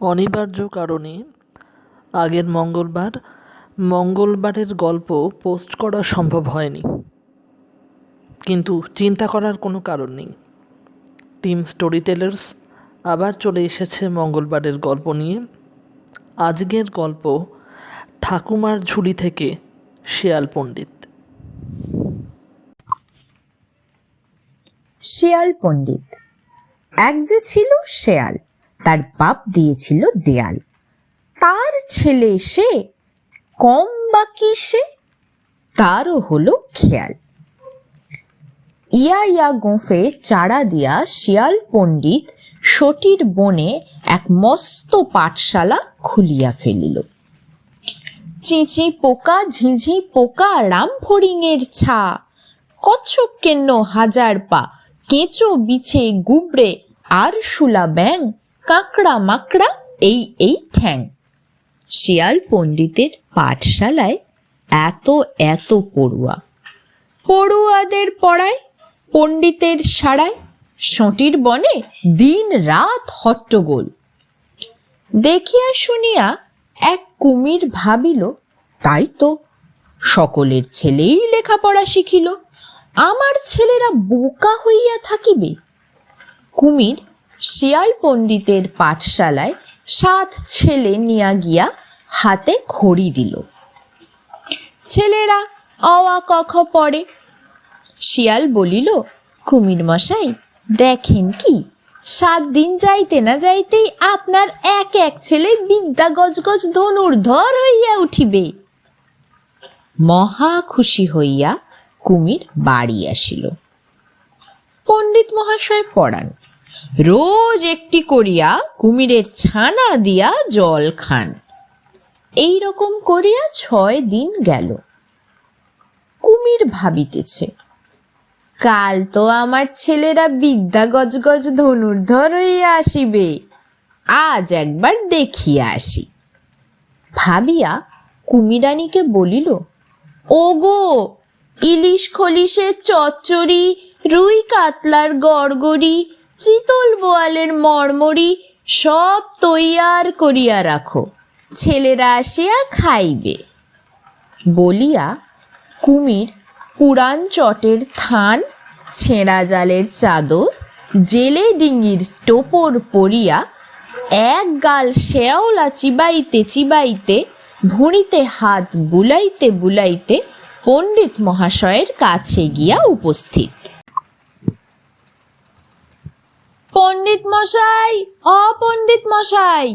অনিবার্য কারণে আগের মঙ্গলবার, মঙ্গলবারের গল্প পোস্ট করা সম্ভব হয়নি। কিন্তু চিন্তা করার কোনো কারণ নেই। টিম স্টোরি টেলার্স আবার চলে এসেছে মঙ্গলবারের গল্প নিয়ে। আজকের গল্প ঠাকুমার ঝুলি থেকে শিয়াল পণ্ডিত। শিয়াল পণ্ডিত। এক যে ছিল শেয়াল। তার বাপ দিয়েছিল দেয়াল। তার ছেলে সে কম বা কি সে, তারও হলো খেয়াল। ইয়া ইয়া গোঁফে চারা দিয়া শিয়াল পণ্ডিত সটির বনে এক মস্ত পাঠশালা খুলিয়া ফেলিল। চিঁচি পোকা, ঝিঝি পোকা রাম ফড়িংয়ের ছা, কচ্ছপ কেন্ন হাজার পা, কেঁচো, বিছে, গুবড়ে আর শুলা ব্যাং কাঁকড়া মাকড়া, এই এই ঠ্যাং। শিয়াল পণ্ডিতের পাঠশালায় এত এত পড়ুয়া। পড়ুয়াদের পড়ায়, পণ্ডিতের সাড়ায় সঁটির বনে দিন রাত হট্টগোল। দেখিয়া শুনিয়া এক কুমির ভাবিল, তাই তো সকলের ছেলেই লেখাপড়া শিখিল, আমার ছেলেরা বোকা হইয়া থাকিবে। কুমির শিয়াল পণ্ডিতের পাঠশালায় সাত ছেলে নিয়া গিয়া হাতে খড়ি দিল। ছেলেরা অওয়া কখ পড়ে? শিয়াল বলিল, কুমির মশাই, দেখেন কি, সাত দিন যাইতে না যাইতেই আপনার এক এক ছেলে বিদ্যা গজগজ ধনুর ধর হইয়া উঠিবে। মহা খুশি হইয়া কুমির বাড়ি আসিল। পণ্ডিত মহাশয় পড়ান। রোজ একটি করিয়া কুমিরের ছানা দিয়া জল খান। এই রকম করিয়া ছয় দিন গেল। কুমির ভাবিতেছে, কাল তো আমার ছেলেরা বিদ্যা গজগজ ধনুর্ধর হইয়া আসিবে, আজ একবার দেখিয়া আসি। ভাবিয়া কুমিরানীকে বলিল, ওগো, ইলিশ খলিশের চচ্চড়ি, রুই কাতলার গড়গড়ি চিতল বোয়ালের মরমরি সব তৈয়ার করিয়া রাখো। ছেলেরা আসিয়া খাইবে। বলিয়া কুমির পুরান চটের থান, ছেঁড়া জালের চাদর, জেলে ডিঙির টোপর পরিয়া এক গাল শেওলা চিবাইতে চিবাইতে, ভুঁড়িতে হাত বুলাইতে বুলাইতে পণ্ডিত মহাশয়ের কাছে গিয়া উপস্থিত। পণ্ডিত মশাই, অপণ্ডিত মশাই,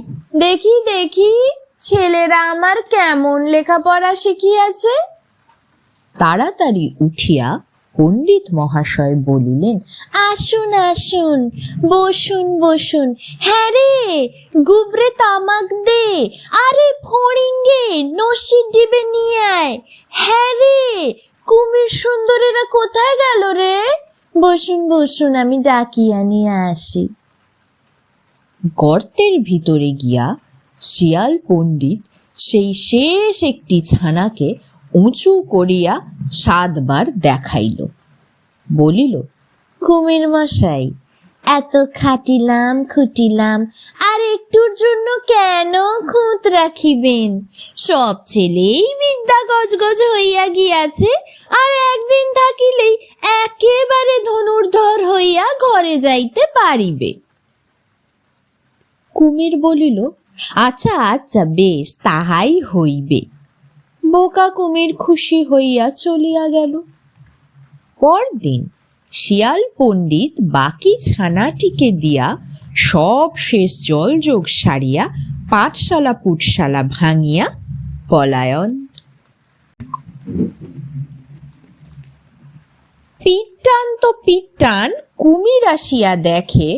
দেখি দেখি, ছেলেরা আমার কেমন লেখাপড়া শিখিয়াছে? তাড়াতাড়ি উঠিয়া পণ্ডিত মহাশয় বলিলেন, আসুন আসুন, বসুন বসুন। হ্যাঁ রে, গুবরে তামাক দে, আরে ফড়িঙ্গে নসি ডিবে নিয়ে আয়। হ্যাঁ রে, কুমির সুন্দরীরা কোথায় গেল রে? বসুন বসুন, আমি ডাকিয়া নিয়ে আসি। গর্তের ভিতরে গিয়া শিয়াল পণ্ডিত সেই শেষ একটি ছানাকে উঁচু করিয়া সাতবার দেখাইল। বলিল কুমির মশাই এত খাটিলাম, খুটিলাম, আর একটুর জন্য কেন খুঁত রাখিবেন? সব ছেলেই বিদ্যা গজগজ হইয়া গিয়াছে, আর একদিন থাকিলেই একেবারে ধনুর্ধর হইয়া ঘরে যাইতে পারিবে। কুমির বলিল আচ্ছা আচ্ছা বেশ, তাহাই হইবে। বোকা কুমির খুশি হইয়া চলিয়া গেল। পরদিন শিয়াল পণ্ডিত বাকি ছানাটিকে দিয়া সব শেষ জলযোগ সারিয়া পাঠশালা পুটশালা ভাঙিয়া পলায়ন। পিটান তো পিটান কুমির আসিয়া দেখে,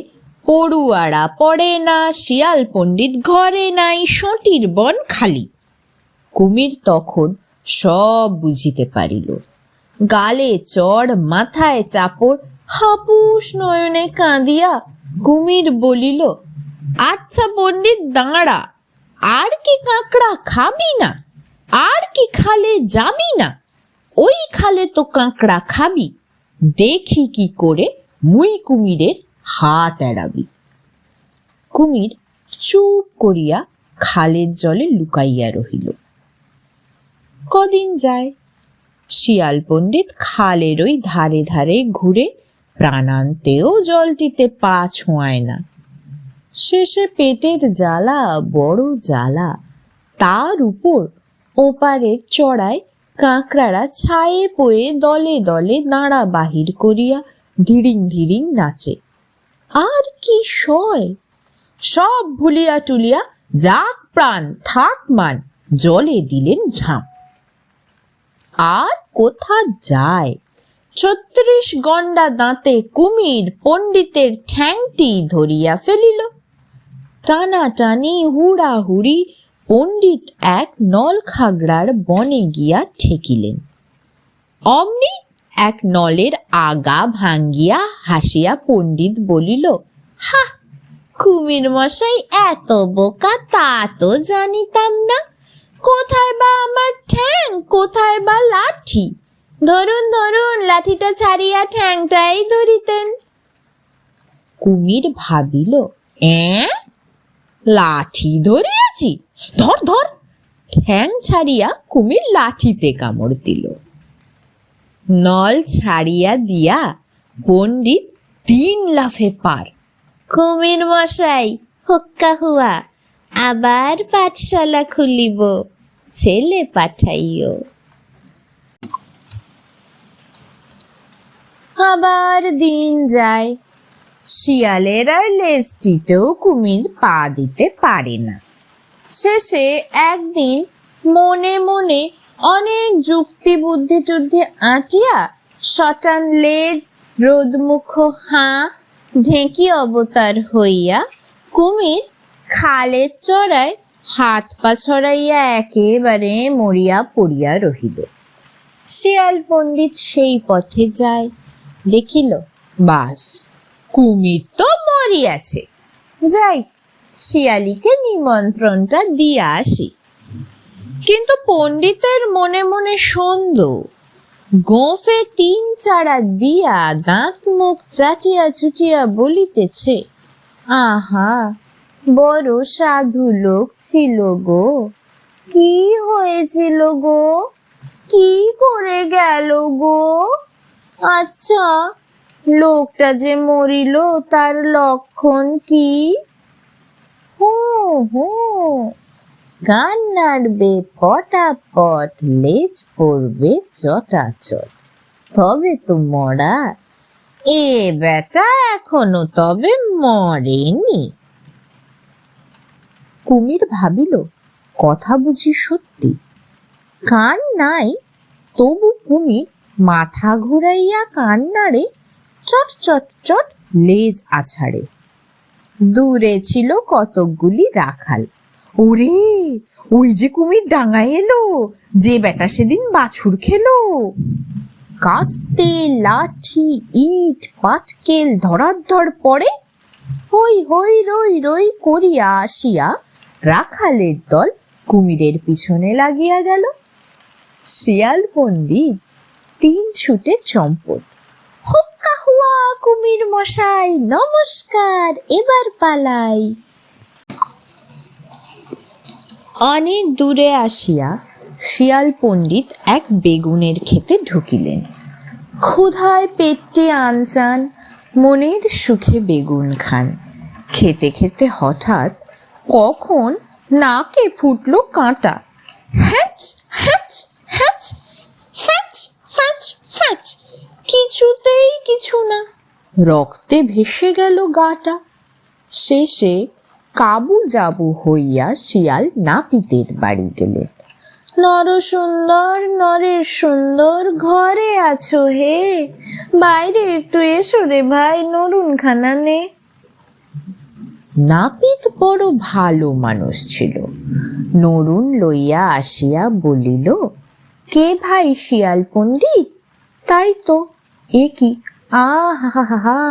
পড়ুয়ারা পড়ে না, শিয়াল পণ্ডিত ঘরে নাই সঁটির বন খালি। কুমির তখন সব বুঝিতে পারিল। গালে চড়, মাথায় চাপড়, হাপুস নয়নে কাঁদিয়া কুমির বলিল আচ্ছা পণ্ডিত, দাঁড়া, আর কি কাঁকড়া খাবি না? আর কি খালে যাবি না? ওই খালে তো কাঁকড়া খাবি। দেখি কি করে মুই কুমিরের হাত এড়াবি। কুমির চুপ করিয়া খালের জলে লুকাইয়া রহিল। কদিন যায় শিয়াল পণ্ডিত খালের ওই ধারে ধারে ঘুরে প্রাণান্তেও জলটিতে পা ছোঁয়ায় না। শেষে পেটের জ্বালা, বড় জ্বালা, তার উপর ওপারের চড়ায় কাঁকড়ারা ছায়ে পয়ে দলে দলে নাড়া বাহির করিয়া ধিড়িং ধিড়িং নাচে। আর কি সয়! সব ভুলিয়া টুলিয়া যাক প্রাণ, থাক মান, জলে দিলেন ঝাঁপ। আর কোথা যায়? ছত্রিশ গন্ডা দাঁতে কুমির পণ্ডিতের ঠ্যাংটি ধরিয়া ফেলিল। টানা টানি হুড়া হুড়ি পণ্ডিত এক নল খাগড়ার বনে গিয়া ঠেকিলেন। অমনি এক নলের আগা ভাঙ্গিয়া হাসিয়া পণ্ডিত বলিল হা কুমির মশাই এত বোকা তা তো জানিতাম না। কোথায় বা আমার ঠ্যাং? কোথায় বা লাঠি? ধরুন ধরুন, লাঠিটা ছাড়িয়া ঠ্যাংটাই ধরিতেন। কুমির ভাবিল, অ্যাঁ? লাঠি ধরিয়াছি? ধর ধর! ঠ্যাং ছাড়িয়া কুমির লাঠিতে কামড় দিল। নল ছাড়িয়া দিয়া পণ্ডিত তিন লাফে পার। কুমির মশাই হুয়া। আবার পাঠশালা খুলিব, ছেলে পাঠাইও। আবার দিন যায়, শিয়ালের আর লেজটিতেও কুমির পা দিতে পারে না। শেষে একদিন মনে মনে অনেক যুক্তি বুদ্ধি টুদ্ধি আঁটিয়া শটান লেজ, রোদমুখ হাঁ, ঢেঁকি অবতার হইয়া কুমির খালের চড়ায় হাত পা ছড়াইয়া একেবারে মরিয়া পড়িয়া রহিল। শিয়াল পণ্ডিত সেই পথে যায়, দেখিল, বাস, কুমির তো মরিয়াছে। যাই, শিয়ালিকে নিমন্ত্রণটা দিয়ে আসি। কিন্তু পণ্ডিতের মনে মনে সন্দেহ, গোফে তিন চারা দিয়া দাঁত মুখ চাটিয়া চুটিয়া বলিতেছে, আহা বড় সাধু লোক ছিল গো। কি হয়েছিল গো? কি করে গেল গো? আচ্ছা লোকটা যে মরিল তার লক্ষণ কি? হু হু, গান নাড়বে পটাপট, লেজ পড়বে চটাচট। তবে তো মরা। এ বেটা এখনও তবে মরেনি। কুমির ভাবিল, কথা বুঝি সত্যি। কান নাই, তবু কুমির মাথা ঘুরাইয়া কান নাড়ে চট চট চট লেজ আছাড়ে। দূরে ছিল কতকগুলি রাখাল। ওরে, ওই যে কুমির ডাঙায় এলো, যে বেটা সেদিন বাছুর খেলো। কাস্তে, লাঠি, ইট, পাটকেল ধরাধর পড়ে, হই হই রই রই করিয়া আসিয়া রাখালের দল কুমিরের পিছনে লাগিয়া গেল। শিয়াল পণ্ডিত, তিন ছুটে চম্পট। হুক্কা হুয়া কুমির মশাই, নমস্কার, এবার পালাই। অনেক দূরে আসিয়া শিয়াল পণ্ডিত এক বেগুনের খেতে ঢুকিলেন। ক্ষুধায় পেটে আনচান, মনের সুখে বেগুন খান। খেতে খেতে হঠাৎ কখন নাকে ফুটলো কাঁটা। হ্যাচ হ্যাচ হ্যাচ, ফ্যাচ ফ্যাচ ফ্যাচ। কিছুতেই কিছু না। রক্তে ভেসে গেল গাটা। শেষে কাবু জাবু হইয়া শিয়াল নাপিতের বাড়ি গেলেন নর সুন্দর নরের সুন্দর ঘরে আছো হে। বাইরে একটু এসো রে ভাই নরুন খানা নে। নাপিত বড় ভালো মানুষ ছিল। নরুন লইয়া আসিয়া বলিল, কে ভাই শিয়াল পণ্ডিত? তাই তো, এ কি? আ হা হা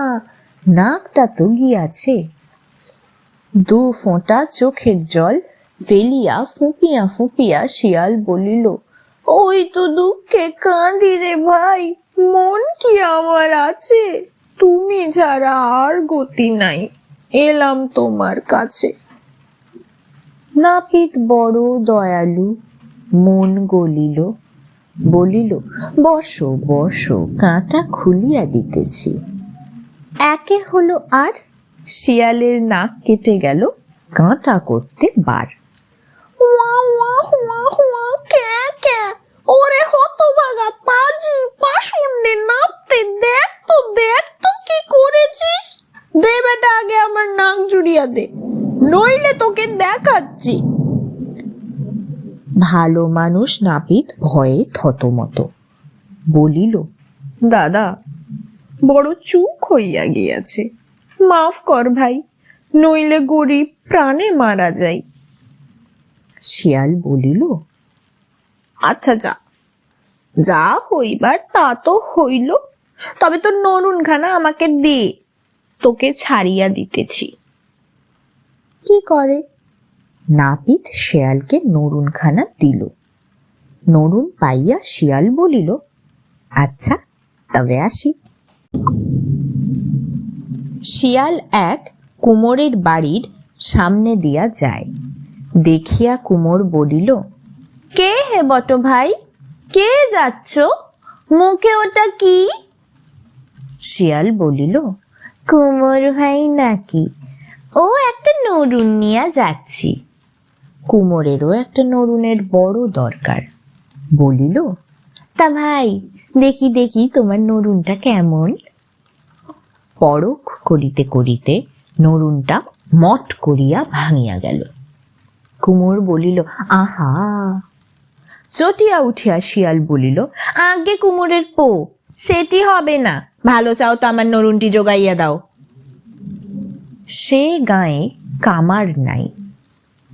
নাকটা তো গিয়াছে। দু ফোঁটা চোখের জল ফেলিয়া ফুপিয়া ফুপিয়া শিয়াল বলিল, ওই তো দুঃখে কাঁদি রে ভাই, মন কি আমার আছে? তুমি ছাড়া আর গতি নাই। এলাম তোমার কাছে। নাপিত বড় দয়ালু মন গলিল, বলিল, বসো বসো, কাঁটা খুলিয়া দিতেছি। একে হলো আর, শিয়ালের নাক কেটে গেল কাঁটা করতে বার। ওয়া ওয়া হুয়া হুয়া ক্যা ক্যা ওরে হতভাগা পাজি পাশুন্ডে নাপতে দেখ তো দেখ তো কি করেছিস দে বেটা আগে আমার জুড়িয়া দে নইলে তোকে দেখাচ্ছি। ভালো মানুষ নাপিত ভয়ে থতমত। বলিল, দাদা, বড় চুক হইয়া গিয়াছে। মাফ কর ভাই, নইলে গরিব প্রাণে মারা যাই। শিয়াল বলিল আচ্ছা যা যা হইবার তা তো হইল, তবে তোর নরুনখানা আমাকে দে, তোকে ছাড়িয়া দিতেছি। কি করে? নাপিত শেয়ালকে নরুনখানা দিল। নরুন পাইয়া শিয়াল বলিল আচ্ছা তবে আসি। শিয়াল এক কুমোরের বাড়ির সামনে দিয়া যায়। দেখিয়া কুমোর বলিল, কে হে বট ভাই? কে যাচ্ছ? মুখে ওটা কি? শিয়াল বলিল, কুমোর ভাই নাকি? নরুন নিয়া যাচ্ছি। কুমোরেরও একটা নরুনের বড় দরকার। বলিল, তা ভাই, দেখি দেখি তোমার নরুনটা কেমন? পরখ করিতে করিতে নরুনটা মট করিয়া ভাঙিয়া গেল। কুমোর বলিল, আহা! চটিয়া উঠিয়া শিয়াল বলিল, আগে কুমোরের পো, সেটি হবে না। ভালো চাও তো আমার নরুনটি জোগাইয়া দাও। সে গায়ে কামার নাই।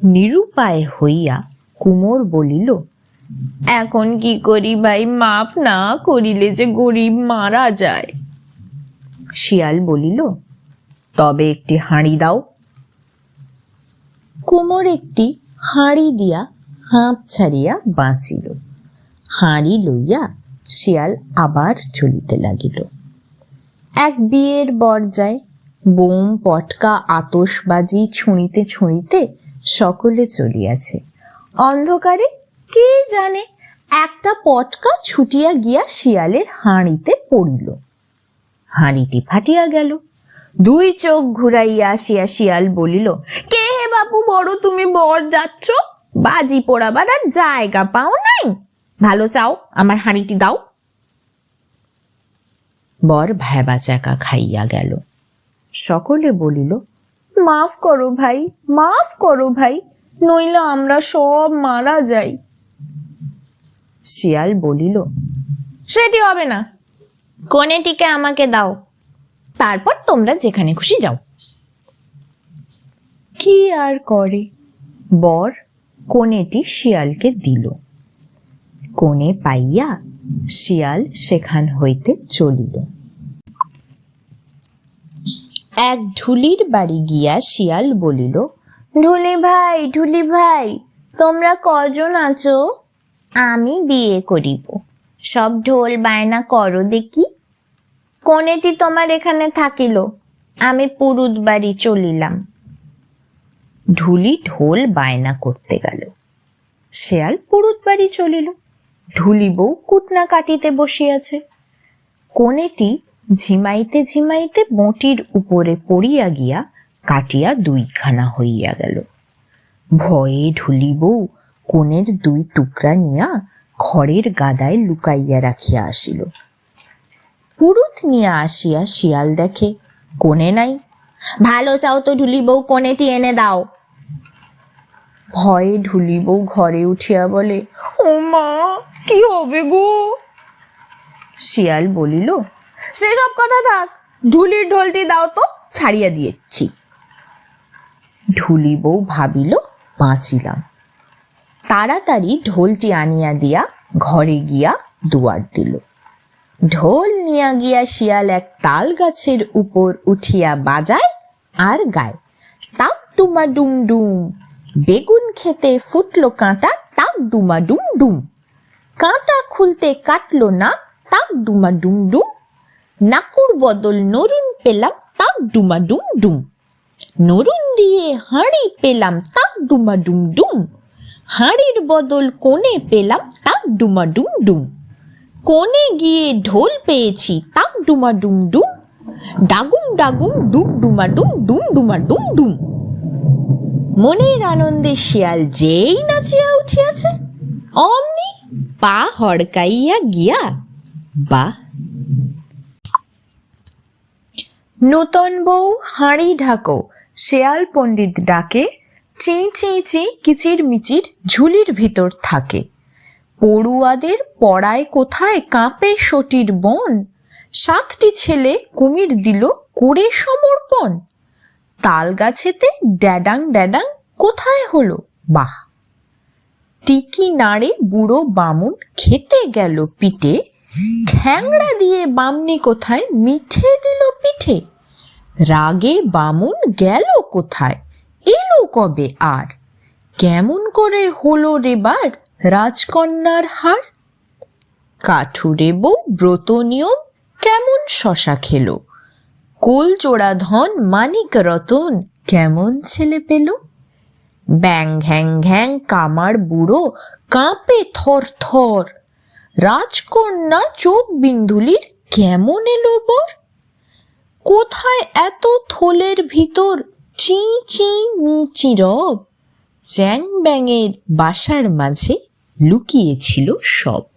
নিরুপায় হইয়া কুমোর বলিল এখন কি করি ভাই? মাপ না করিলে যে গরিব মারা যায়। শিয়াল বলিল তবে একটি হাঁড়ি দাও। কুমোর একটি হাঁড়ি দিয়া হাঁপ ছাড়িয়া বাঁচিল। হাঁড়ি লইয়া শিয়াল আবার চলিতে লাগিল। এক বিয়ের বর যায় বোম, পটকা আতসবাজি ছুঁড়িতে ছুঁড়িতে সকলে চলিয়াছে। অন্ধকারে কে জানে, একটা পটকা ছুটিয়া গিয়া শিয়ালের হাঁড়িতে পড়িল। হাঁড়িটি ফাটিয়া গেল। দুই চোখ ঘুরাইয়া আসিয়া শিয়াল বলিল, কে হে বাপু বড়, তুমি বর যাচ্ছ? বাজি পোড়াবার আর জায়গা পাও নাই। ভালো চাও, আমার হাঁড়িটি দাও। বর ভেবা চাকা খাইয়া গেল। সকলে বলিল মাফ করো ভাই মাফ করো ভাই নইলে আমরা সব মারা যাই। শিয়াল বলিল সেটি হবে না। কোনেটিকে আমাকে দাও। তারপর তোমরা যেখানে খুশি যাও। কি আর করে? বর কোনেটি শিয়ালকে দিল। কোণে পাইয়া শিয়াল সেখান হইতে চলিল। এক ঢুলির বাড়ি গিয়া শিয়াল বলিল, ঢুলি ভাই ঢুলি ভাই, তোমরা কজন আছো? আমি বিয়ে করিব। সব ঢোল বায়না করো দেখি। কোনেটি তোমার এখানে থাকিল। আমি পুরুত বাড়ি চলিলাম। ঢুলি ঢোল বায়না করতে গেল। শেয়াল পুরুত বাড়ি চলিল। ঢুলি বউ কুটনা কাটিতে বসিয়াছে। কোনেটি ঝিমাইতে ঝিমাইতে বটির উপরে পড়িয়া গিয়া কাটিয়া দুইখানা হইয়া গেল। ভয়ে ঢুলি বউ কোণের দুই টুকরা নিয়া খড়ের গাদায় লুকাইয়া রাখিয়া আসিল। পুরুত নিয়া আসিয়া শিয়াল দেখে, কোণে নাই? ভালো চাও তো ঢুলি বউ কোণেটি এনে দাও। ভয়ে ঢুলি বউ ঘরে উঠিয়া বলে ও মা কি হবে গো? শিয়াল বলিল সেসব কথা থাক ঢুলির ঢোলটি দাও তো, ছাড়িয়া দিয়েছি। ঢুলি বউ ভাবিল, বাঁচিলাম। তাড়াতাড়ি ঢোলটি আনিয়া দিয়া ঘরে গিয়া দুয়ার দিল। ঢোল নিয়া গিয়া শিয়াল এক তাল গাছের উপর উঠিয়া বাজায় আর গায়, তাক ডুমা ডুম ডুম। বেগুন খেতে ফুটলো কাঁটা, তাক ডুমা ডুম ডুম। কাঁটা খুলতে কাটলো না, তাক ডুমা ডুম ডুম। নাকুর বদল নরুন পেলাম, তাক ডুমা ডুম। নরুন দিয়ে হাঁড়ি পেলাম, তাক ডুমা ডুম। হাঁড়ির বদল কোণে পেলাম, তাক ডুমা ডুম। কোণে গিয়ে ঢোল পেয়েছি, তাক ডুমা ডুম। ডাগুম ডাগুম ডুম ডুমা ডুম ডুম ডুমা। মনের আনন্দে শিয়াল যেই নাচিয়া উঠিয়াছে, অমনি পা হড়কাইয়া গিয়া বা নূতন বউ হাঁড়ি ঢাকো, শেয়াল পণ্ডিত ডাকে চেঁ চেঁ চেঁ কিচির মিচির ঝুলির ভিতর থাকে। পড়ুয়াদের পড়ায় কোথায় কাঁপে সটির বন? সাতটি ছেলে কুমির দিল করে সমর্পণ। তাল গাছেতে ড্যাডাং ড্যাডাং কোথায় হলো? বাহ! টিকি নাড়ে বুড়ো বামুন খেতে গেল পিঠে। খ্যাংড়া দিয়ে বামনি কোথায় মিঠে দিল পিঠে? রাগে বামুন গেল কোথায়? এলো কবে আর? কেমন করে হলো রেবার রাজকন্যার হার? কাঠুরে বউ ব্রত নিয়ম কেমন শশা খেলো? কোল চোড়া ধন মানিক রতন কেমন ছেলে পেল? ব্যাং ঘ্যাং ঘ্যাং কামার বুড়ো কাঁপে থর থর। রাজকন্যা চোখ বিন্দুলির কেমন এলো বর? কোথায় এত থলের ভিতর চি চি মিচি রব? চ্যাং ব্যাঙের বাসার মাঝে লুকিয়েছিল সব।